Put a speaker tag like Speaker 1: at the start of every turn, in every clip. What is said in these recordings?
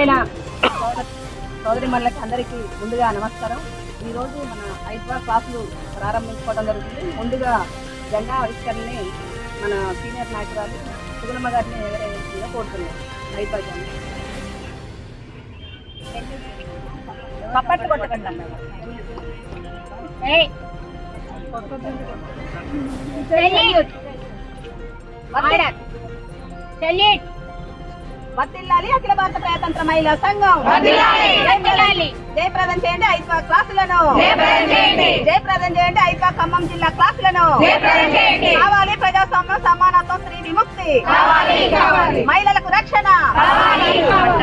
Speaker 1: మహిళల సోదరి మళ్ళకి అందరికీ ముందుగా నమస్కారం. ఈరోజు మన హైదరాబాద్ క్లాసులు ప్రారంభించుకోవడం జరుగుతుంది. ముందుగా జెండా ఆవిష్కరణని మన సీనియర్ నాయకురాలు సుగుణమ్మ గారిని ఎవరైనా కోరుతున్నాం హైదరాబాద్ జెండా కప్పట్లు కొట్టకండి అమ్మ. వర్ధిల్లాలి అఖిల భారత ప్రజాతంత్ర మహిళా సంఘం. జయప్రదం చేయండి ఐద్వా క్లాసులను. జయప్రదం చేయండి. ఐద్వా ఖమ్మం జిల్లా క్లాసులను. కావాలి ప్రజాస్వామ్యం సమానత్వం స్త్రీ విముక్తి. మహిళలకు రక్షణ.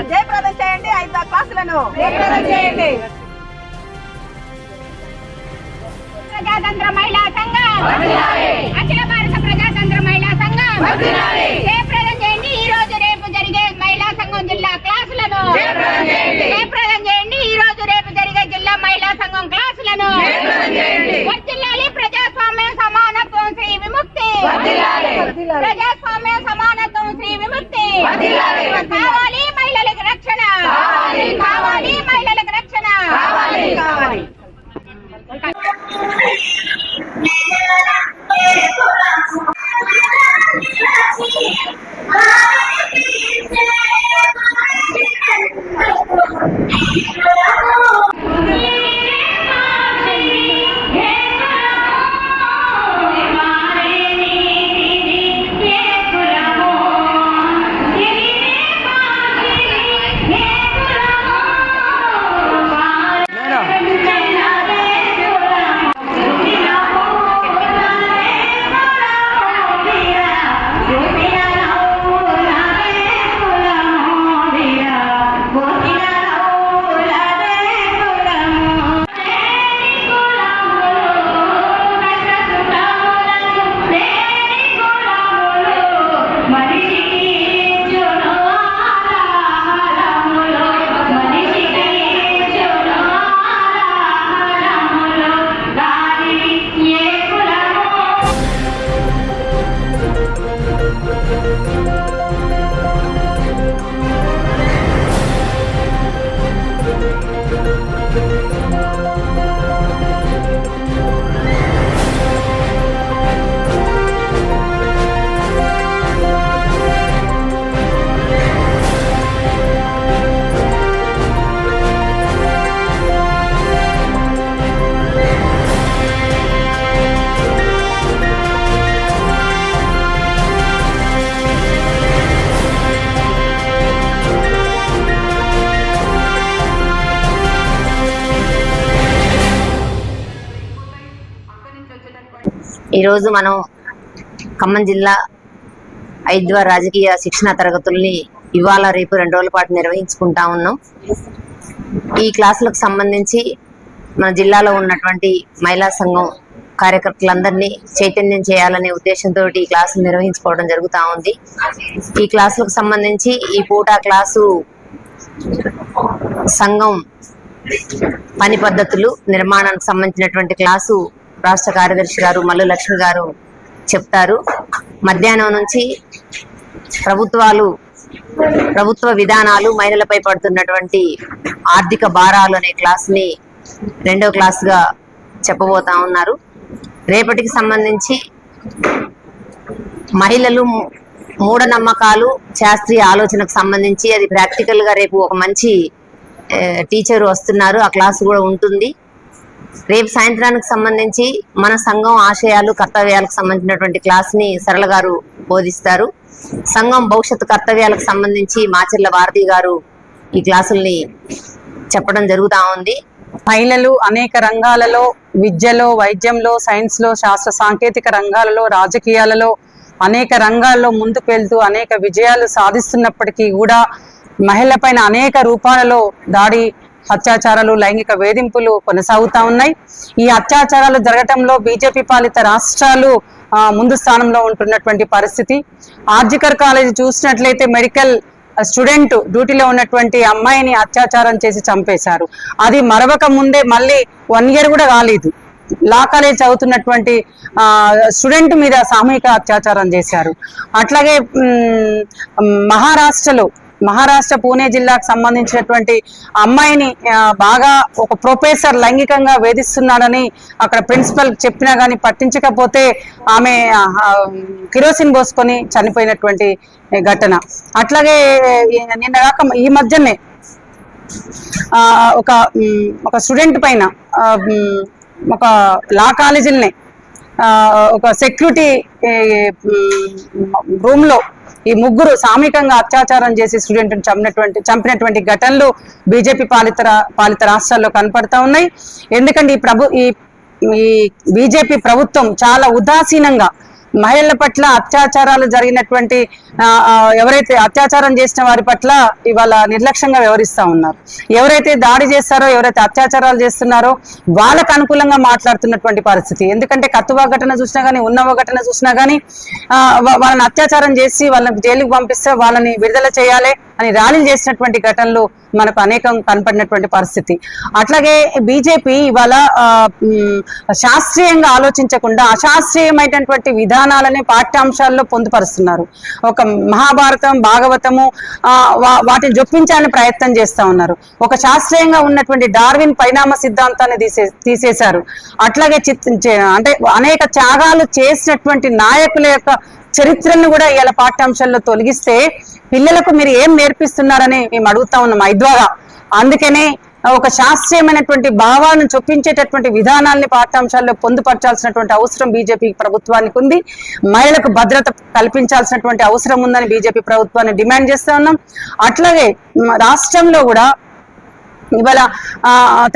Speaker 1: జయప్రదం చేయండి ఐద్వా క్లాసులను. చేయండి.
Speaker 2: ప్రజాతంత్ర మహిళా సంఘం. అఖిల భారత ప్రజాతంత్ర మహిళా సంఘం.
Speaker 3: ఈరోజు మనం ఖమ్మం జిల్లా ఐద్వా రాజకీయ శిక్షణ తరగతుల్ని ఇవాళ రేపు రెండు రోజుల పాటు నిర్వహించుకుంటా ఉన్నాం. ఈ క్లాసులకు సంబంధించి మన జిల్లాలో ఉన్నటువంటి మహిళా సంఘం కార్యకర్తలందరినీ చైతన్యం చేయాలనే ఉద్దేశంతో ఈ క్లాసులు నిర్వహించుకోవడం జరుగుతూ ఉంది. ఈ క్లాసులకు సంబంధించి ఈ పూట క్లాసు సంఘం పని పద్ధతులు నిర్మాణానికి సంబంధించినటువంటి క్లాసు రాష్ట్ర కార్యదర్శి గారు మల్లు లక్ష్మి గారు చెప్తారు. మధ్యాహ్నం నుంచి ప్రభుత్వాలు ప్రభుత్వ విధానాలు మహిళలపై పడుతున్నటువంటి ఆర్థిక భారాలు అనే క్లాస్ని రెండో క్లాస్గా చెప్పబోతా ఉన్నారు. రేపటికి సంబంధించి మహిళలు మూఢనమ్మకాలు శాస్త్రీయ ఆలోచనకు సంబంధించి అది ప్రాక్టికల్గా రేపు ఒక మంచి టీచర్ వస్తున్నారు. ఆ క్లాస్ కూడా ఉంటుంది. రేపు సాయంత్రానికి సంబంధించి మన సంఘం ఆశయాలు కర్తవ్యాలకు సంబంధించినటువంటి క్లాస్ని సరళ గారు బోధిస్తారు. సంఘం భవిష్యత్తు కర్తవ్యాలకు సంబంధించి మాచెర్ల భారతి గారు ఈ క్లాసుల్ని చెప్పడం జరుగుతా ఉంది.
Speaker 4: మహిళలు అనేక రంగాలలో విద్యలో వైద్యంలో సైన్స్లో శాస్త్ర సాంకేతిక రంగాలలో రాజకీయాలలో అనేక రంగాల్లో ముందుకు వెళ్తూ అనేక విజయాలు సాధిస్తున్నప్పటికీ కూడా మహిళల పైన అనేక రూపాలలో దాడి అత్యాచారాలు లైంగిక వేధింపులు కొనసాగుతా ఉన్నాయి. ఈ అత్యాచారాలు జరగటంలో బీజేపీ పాలిత రాష్ట్రాలు ముందు స్థానంలో ఉంటున్నటువంటి పరిస్థితి. ఆర్జికర్ కాలేజ్ చూసినట్లయితే మెడికల్ స్టూడెంట్ డ్యూటీలో ఉన్నటువంటి అమ్మాయిని అత్యాచారం చేసి చంపేశారు. అది మరవక ముందే మళ్ళీ వన్ ఇయర్ కూడా కాలేదు. లా కాలేజ్ చదువుతున్నటువంటి స్టూడెంట్ మీద సామూహిక అత్యాచారం చేశారు. అట్లాగే మహారాష్ట్రలో మహారాష్ట్ర పూణే జిల్లాకు సంబంధించినటువంటి అమ్మాయిని బాగా ఒక ప్రొఫెసర్ లైంగికంగా వేధిస్తున్నాడని అక్కడ ప్రిన్సిపల్ చెప్పినా కానీ పట్టించకపోతే ఆమె కిరోసిన్ పోసుకొని చనిపోయినటువంటి ఘటన. అట్లాగే ఈ- నిన్న కాక ఈ మధ్యనే ఒక ఒక స్టూడెంట్ పైన ఒక లా కాలేజీలనే ఒక సెక్యూరిటీ రూమ్లో ఈ ముగ్గురు సామూహికంగా అత్యాచారం చేసి స్టూడెంట్ చంపినటువంటి చంపినటువంటి ఘటనలు బీజేపీ పాలిత పాలిత రాష్ట్రాల్లో కనపడతా ఉన్నాయి. ఎందుకంటే ఈ ప్రభు ఈ ఈ బీజేపీ ప్రభుత్వం చాలా ఉదాసీనంగా మహిళల పట్ల అత్యాచారాలు జరిగినటువంటి ఎవరైతే అత్యాచారం చేసిన వారి పట్ల ఇవాళ నిర్లక్ష్యంగా వ్యవహరిస్తా ఉన్నారు. ఎవరైతే దాడి చేస్తారో ఎవరైతే అత్యాచారాలు చేస్తున్నారో వాళ్ళకు అనుకూలంగా మాట్లాడుతున్నటువంటి పరిస్థితి. ఎందుకంటే కత్తువా ఘటన చూసినా కానీ ఉన్నవ ఘటన చూసినా కానీ వాళ్ళని అత్యాచారం చేసి వాళ్ళని జైలుకి పంపిస్తే వాళ్ళని విడుదల చేయాలి. అని ర్యాలీలు చేసినటువంటి ఘటనలు మనకు అనేకం కనపడినటువంటి పరిస్థితి. అట్లాగే బీజేపీ ఇవాళ శాస్త్రీయంగా ఆలోచించకుండా అశాస్త్రీయమైనటువంటి విధానాలని పాఠ్యాంశాల్లో పొందుపరుస్తున్నారు. ఒక మహాభారతం భాగవతము వాటిని జొప్పించాలని ప్రయత్నం చేస్తా ఉన్నారు. ఒక శాస్త్రీయంగా ఉన్నటువంటి డార్విన్ పరిణామ సిద్ధాంతాన్ని తీసే తీసేశారు. అట్లాగే అంటే అనేక త్యాగాలు చేసినటువంటి నాయకుల యొక్క చరిత్రను కూడా ఇవాళ పాఠ్యాంశాల్లో తొలగిస్తే పిల్లలకు మీరు ఏం నేర్పిస్తున్నారని మేము అడుగుతా ఉన్నాం ఐద్వారా అందుకనే ఒక శాస్త్రీయమైనటువంటి భావాలను చొప్పించేటటువంటి విధానాల్ని పాఠ్యాంశాల్లో పొందుపరచాల్సినటువంటి అవసరం బీజేపీ ప్రభుత్వానికి ఉంది. మహిళలకు భద్రత కల్పించాల్సినటువంటి అవసరం ఉందని బీజేపీ ప్రభుత్వాన్ని డిమాండ్ చేస్తా ఉన్నాం. అట్లాగే రాష్ట్రంలో కూడా ఇవాళ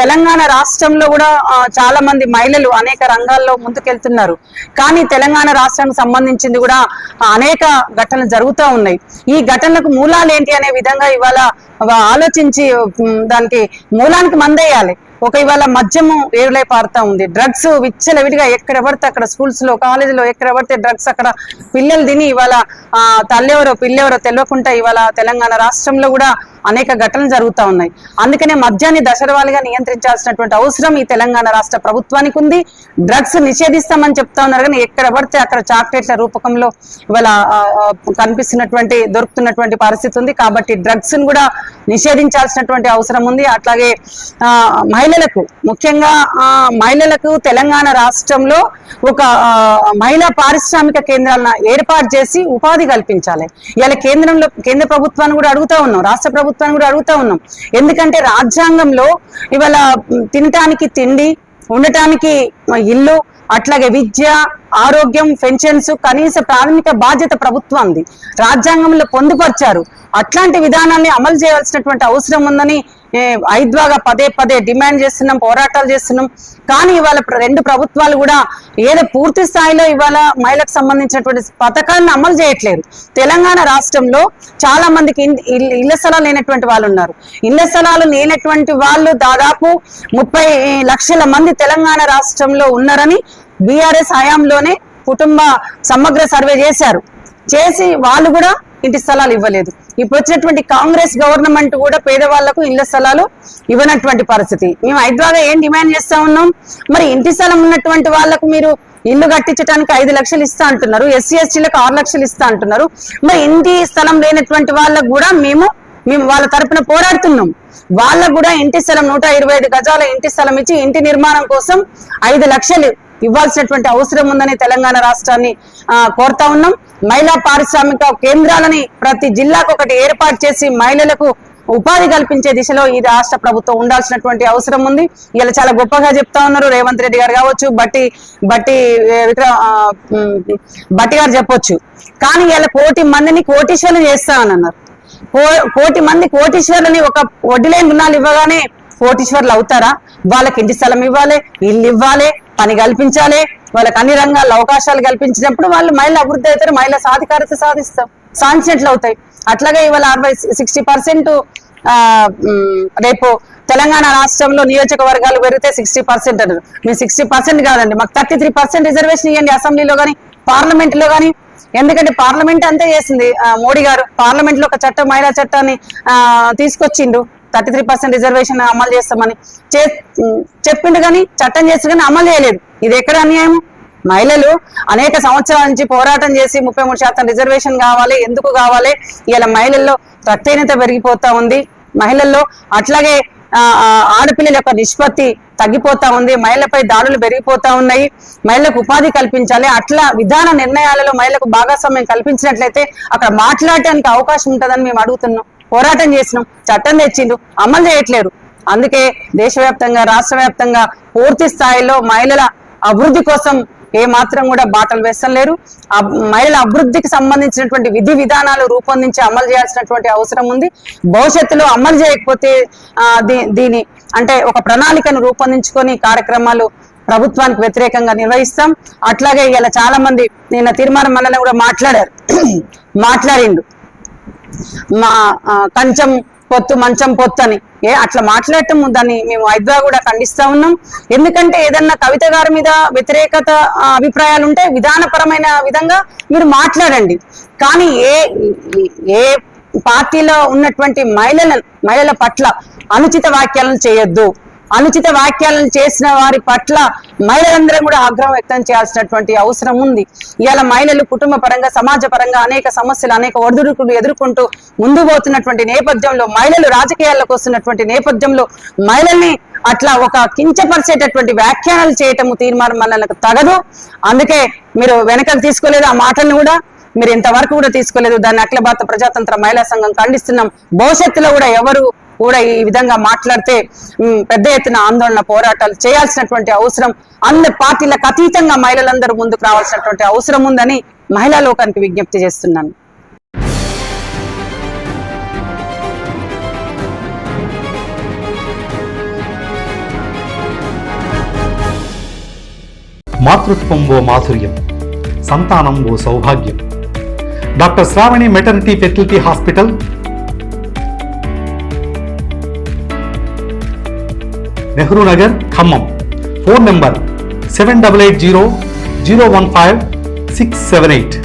Speaker 4: తెలంగాణ రాష్ట్రంలో కూడా చాలా మంది మహిళలు అనేక రంగాల్లో ముందుకెళ్తున్నారు. కానీ తెలంగాణ రాష్ట్రానికి సంబంధించింది కూడా అనేక ఘటనలు జరుగుతూ ఉన్నాయి. ఈ ఘటనలకు మూలాలు ఏంటి అనే విధంగా ఇవాళ ఆలోచించి దానికి మూలానికి మందేయాలి ఒక ఇవాళ మద్యము ఏరులై పారుతా ఉంది. డ్రగ్స్ విచ్చలవిడిగా ఎక్కడ పడితే అక్కడ స్కూల్స్లో కాలేజీలో ఎక్కడ పడితే డ్రగ్స్ అక్కడ పిల్లలు తిని ఇవాళ ఆ తల్లెవరో పిల్లెవరో తెలియకుండా ఇవాళ తెలంగాణ రాష్ట్రంలో కూడా అనేక ఘటనలు జరుగుతా ఉన్నాయి. అందుకనే మద్యాన్ని దశరవాలుగా నియంత్రించాల్సినటువంటి అవసరం ఈ తెలంగాణ రాష్ట్ర ప్రభుత్వానికి ఉంది. డ్రగ్స్ నిషేధిస్తామని చెప్తా ఉన్నారు కానీ ఎక్కడ పడితే అక్కడ చాక్లెట్ల రూపకంలో ఇవాళ కనిపిస్తున్నటువంటి దొరుకుతున్నటువంటి పరిస్థితి ఉంది. కాబట్టి డ్రగ్స్ని కూడా నిషేధించాల్సినటువంటి అవసరం ఉంది. అట్లాగే ఆ, మహిళలకు ముఖ్యంగా ఆ, మహిళలకు తెలంగాణ రాష్ట్రంలో ఒక మహిళా పారిశ్రామిక కేంద్రాలను ఏర్పాటు చేసి ఉపాధి కల్పించాలి. ఇలా కేంద్రంలో కేంద్ర ప్రభుత్వాన్ని కూడా అడుగుతా ఉన్నాం. రాష్ట్ర ప్రభుత్వాన్ని కూడా అడుగుతా ఉన్నాం. ఎందుకంటే రాజ్యాంగంలో ఇవాళ తినటానికి తిండి ఉండటానికి ఇల్లు అట్లాగే విద్య ఆరోగ్యం పెన్షన్స్ కనీస ప్రాథమిక బాధ్యత ప్రభుత్వంది. రాజ్యాంగంలో పొందుపరిచారు. అట్లాంటి విధానాన్ని అమలు చేయాల్సినటువంటి అవసరం ఉందని ఐద్వాగా పదే పదే డిమాండ్ చేస్తున్నాం పోరాటాలు చేస్తున్నాం. కానీ ఇవాళ రెండు ప్రభుత్వాలు కూడా ఏదో పూర్తి స్థాయిలో ఇవాళ మహిళకు సంబంధించినటువంటి పథకాలను అమలు చేయట్లేదు. తెలంగాణ రాష్ట్రంలో చాలా మందికి ఇళ్ళ స్థలాలు లేనటువంటి వాళ్ళు ఉన్నారు. ఇళ్ళ స్థలాలు లేనటువంటి వాళ్ళు దాదాపు ముప్పై లక్షల మంది తెలంగాణ రాష్ట్రంలో ఉన్నారని బీఆర్ఎస్ హయాంలోనే కుటుంబ సమగ్ర సర్వే చేశారు. చేసి వాళ్ళు కూడా ఇంటి స్థలాలు ఇవ్వలేదు. ఇప్పుడు వచ్చినటువంటి కాంగ్రెస్ గవర్నమెంట్ కూడా పేదవాళ్ళకు ఇళ్ళ స్థలాలు ఇవ్వనటువంటి పరిస్థితి. మేము హైదరాబాద్ ఏం డిమాండ్ చేస్తా ఉన్నాం? మరి ఇంటి స్థలం ఉన్నటువంటి వాళ్ళకు మీరు ఇల్లు కట్టించడానికి ఐదు లక్షలు ఇస్తా అంటున్నారు. ఎస్సీ ఎస్టీలకు ఆరు లక్షలు ఇస్తా అంటున్నారు. మరి ఇంటి స్థలం లేనటువంటి వాళ్ళకు కూడా మేము మేము వాళ్ళ తరపున పోరాడుతున్నాం. వాళ్ళకు కూడా ఇంటి స్థలం నూట ఇరవై ఐదు గజాల ఇంటి స్థలం ఇచ్చి ఇంటి నిర్మాణం కోసం ఐదు లక్షలు ఇవ్వాల్సినటువంటి అవసరం ఉందని తెలంగాణ రాష్ట్రాన్ని కోరుతా ఉన్నాం. మహిళా పారిశ్రామిక కేంద్రాలని ప్రతి జిల్లాకు ఒకటి ఏర్పాటు చేసి మహిళలకు ఉపాధి కల్పించే దిశలో ఈ రాష్ట్ర ప్రభుత్వం ఉండాల్సినటువంటి అవసరం ఉంది. ఇలా చాలా గొప్పగా చెప్తా ఉన్నారు. రేవంత్ రెడ్డి గారు కావచ్చు బట్టి బట్టి విక్రమ్ బట్టి గారు చెప్పొచ్చు. కానీ ఇలా కోటి మందిని కోటీశ్వరులు చేస్తామని అన్నారు. కో- కోటి మంది కోటీశ్వరులని ఒక వడ్డీలేని రుణాలు ఇవ్వగానే కోటీశ్వరులు అవుతారా? వాళ్ళకి ఇంటి స్థలం ఇవ్వాలి ఇల్లు ఇవ్వాలి పని కల్పించాలి వాళ్ళకి అన్ని రంగాల్లో అవకాశాలు కల్పించినప్పుడు వాళ్ళు మహిళ అభివృద్ధి అవుతారు మహిళ సాధికారత సాధిస్తాం. సాధించినట్లు అవుతాయి. అట్లాగే ఇవాళ అరవై సిక్స్టీ పర్సెంట్ రేపు తెలంగాణ రాష్ట్రంలో నియోజకవర్గాలు పెరిగితే సిక్స్టీ పర్సెంట్ అన్నారు మేము సిక్స్టీ పర్సెంట్ కాదండి మాకు థర్టీ త్రీ పర్సెంట్ రిజర్వేషన్ ఇవ్వండి అసెంబ్లీలో కానీ పార్లమెంట్లో కానీ ఎందుకంటే పార్లమెంట్ అంతే చేసింది. మోడీ గారు పార్లమెంట్లో ఒక చట్టం మహిళా చట్టాన్ని తీసుకొచ్చిండు. థర్టీ త్రీ పర్సెంట్ రిజర్వేషన్ అమలు చేస్తామని చే చెప్పిండు కానీ చట్టం చేసి కానీ అమలు చేయలేదు. ఇది ఎక్కడ అన్యాయం మహిళలు అనేక సంవత్సరాల నుంచి పోరాటం చేసి ముప్పై మూడు శాతం రిజర్వేషన్ కావాలి ఎందుకు కావాలి? ఇలా మహిళల్లో రక్తహీనత పెరిగిపోతా ఉంది. మహిళల్లో అట్లాగే ఆడపిల్లల యొక్క నిష్పత్తి తగ్గిపోతా ఉంది. మహిళలపై దాడులు పెరిగిపోతా ఉన్నాయి. మహిళలకు ఉపాధి కల్పించాలి. అట్లా విధాన నిర్ణయాలలో మహిళలకు భాగస్వామ్యం కల్పించినట్లయితే అక్కడ మాట్లాడటానికి అవకాశం ఉంటుందని మేము అడుగుతున్నాం. పోరాటం చేసినాం చట్టం తెచ్చిండు అమలు చేయట్లేరు. అందుకే దేశవ్యాప్తంగా రాష్ట్ర వ్యాప్తంగా పూర్తి స్థాయిలో మహిళల అభివృద్ధి కోసం ఏ మాత్రం కూడా బాటలు వేస్తలేరు. ఆ మహిళల అభివృద్ధికి సంబంధించినటువంటి విధి విధానాలు రూపొందించి అమలు చేయాల్సినటువంటి అవసరం ఉంది. భవిష్యత్తులో అమలు చేయకపోతే దీని అంటే ఒక ప్రణాళికను రూపొందించుకొని కార్యక్రమాలు ప్రభుత్వానికి వ్యతిరేకంగా నిర్వహిస్తాం. అట్లాగే ఇలా చాలా మంది నిన్న తీర్మానం మండలి కూడా మాట్లాడారు. మాట్లాడిండు. మా కంచం పొత్తు మంచం పొత్తు అని. ఏ అట్లా మాట్లాడటం దాన్ని మేము ఐద్వా కూడా ఖండిస్తా ఉన్నాం. ఎందుకంటే ఏదన్నా కవిత గారి మీద వ్యతిరేకత అభిప్రాయాలు ఉంటే విధానపరమైన విధంగా మీరు మాట్లాడండి. కానీ ఏ ఏ పార్టీలో ఉన్నటువంటి మహిళల మహిళల పట్ల అనుచిత వ్యాఖ్యలను చేయొద్దు. అనుచిత వ్యాఖ్యలను చేసిన వారి పట్ల మహిళలందరం కూడా ఆగ్రహం వ్యక్తం చేయాల్సినటువంటి అవసరం ఉంది. ఇవాళ మహిళలు కుటుంబ పరంగా సమాజ పరంగా అనేక సమస్యలు అనేక ఒడిదుడుకులు ఎదుర్కొంటూ ముందు పోతున్నటువంటి నేపథ్యంలో మహిళలు రాజకీయాల్లోకి వస్తున్నటువంటి నేపథ్యంలో మహిళల్ని అట్లా ఒక కించపరిచేటటువంటి వ్యాఖ్యానాలు చేయటము తీర్మానం మనకు తగదు. అందుకే మీరు వెనకకు తీసుకోలేదు ఆ మాటలను కూడా మీరు ఇంతవరకు కూడా తీసుకోలేదు. దాన్ని అఖిల భారత ప్రజాతంత్ర మహిళా సంఘం ఖండిస్తున్నాం. భవిష్యత్తులో కూడా ఎవరు కూడా ఈ విధంగా మాట్లాడితే పెద్ద ఎత్తున ఆందోళన పోరాటాలు చేయాల్సినటువంటి అవసరం అన్ని పార్టీలకు అతీతంగా మహిళలందరూ ముందుకు రావాల్సినటువంటి అవసరం ఉందని మహిళా లోకానికి విజ్ఞప్తి చేస్తున్నాను.
Speaker 5: మాతృత్వం ఓ మాధుర్యం సంతానం ఓ సౌభాగ్యం. Doctor Shravani maternity facility hospital Nehru Nagar Khammam phone number seven double eight zero zero one five six seven eight